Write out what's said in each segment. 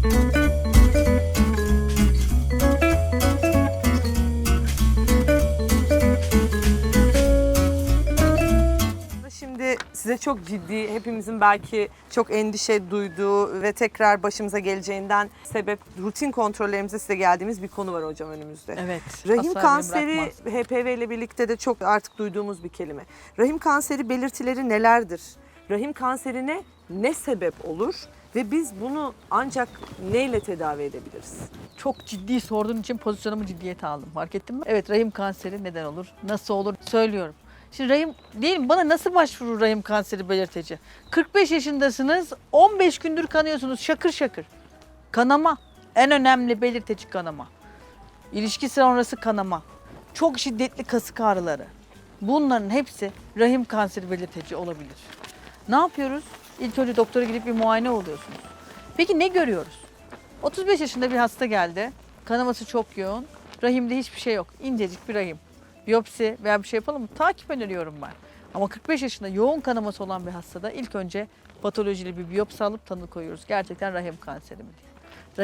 Şimdi size çok ciddi, hepimizin belki çok endişe duyduğu ve tekrar başımıza geleceğinden sebep rutin kontrollerimize size geldiğimiz bir konu var hocam önümüzde. Evet. Rahim kanseri bırakmaz. HPV ile birlikte de çok artık duyduğumuz bir kelime. Rahim kanseri belirtileri nelerdir? Rahim kanserine ne sebep olur? Ve biz bunu ancak neyle tedavi edebiliriz? Çok ciddi sorduğun için pozisyonumu ciddiyete aldım. Fark ettin mi? Evet rahim kanseri neden olur? Nasıl olur? Söylüyorum. Şimdi rahim diyelim bana nasıl başvurur rahim kanseri belirteci? 45 yaşındasınız, 15 gündür kanıyorsunuz şakır şakır. Kanama. En önemli belirteci kanama. İlişki sonrası kanama. Çok şiddetli kasık ağrıları. Bunların hepsi rahim kanseri belirteci olabilir. Ne yapıyoruz? İlk önce doktora gidip bir muayene oluyorsunuz. Peki ne görüyoruz? 35 yaşında bir hasta geldi. Kanaması çok yoğun. Rahimde hiçbir şey yok. İncecik bir rahim. Biyopsi veya bir şey yapalım mı? Takip öneriyorum ben. Ama 45 yaşında yoğun kanaması olan bir hastada ilk önce patolojili bir biyopsi alıp tanı koyuyoruz. Gerçekten rahim kanseri mi diye.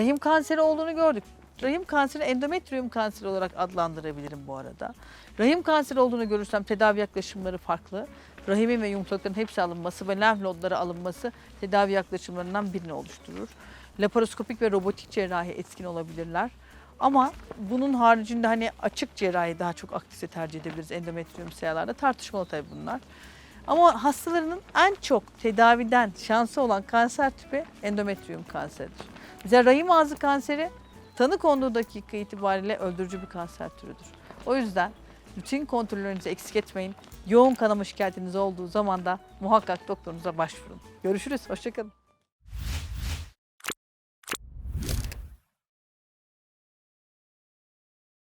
Rahim kanseri olduğunu gördük. Rahim kanseri endometrium kanseri olarak adlandırabilirim bu arada. Rahim kanseri olduğunu görürsem tedavi yaklaşımları farklı. Rahimin ve yumurtalıkların hepsi alınması ve lenf nodları alınması tedavi yaklaşımlarından birini oluşturur. Laparoskopik ve robotik cerrahi etkin olabilirler. Ama bunun haricinde hani açık cerrahi daha çok aktifse tercih edebiliriz endometrium seyalarda. Tartışmalı tabii bunlar. Ama hastalarının en çok tedaviden şansı olan kanser tipi endometrium kanseridir. Mesela rahim ağzı kanseri tanı konduğu dakika itibariyle öldürücü bir kanser türüdür. O yüzden bütün kontrollerinizi eksik etmeyin. Yoğun kanama şikayetiniz olduğu zaman da muhakkak doktorunuza başvurun. Görüşürüz, hoşçakalın.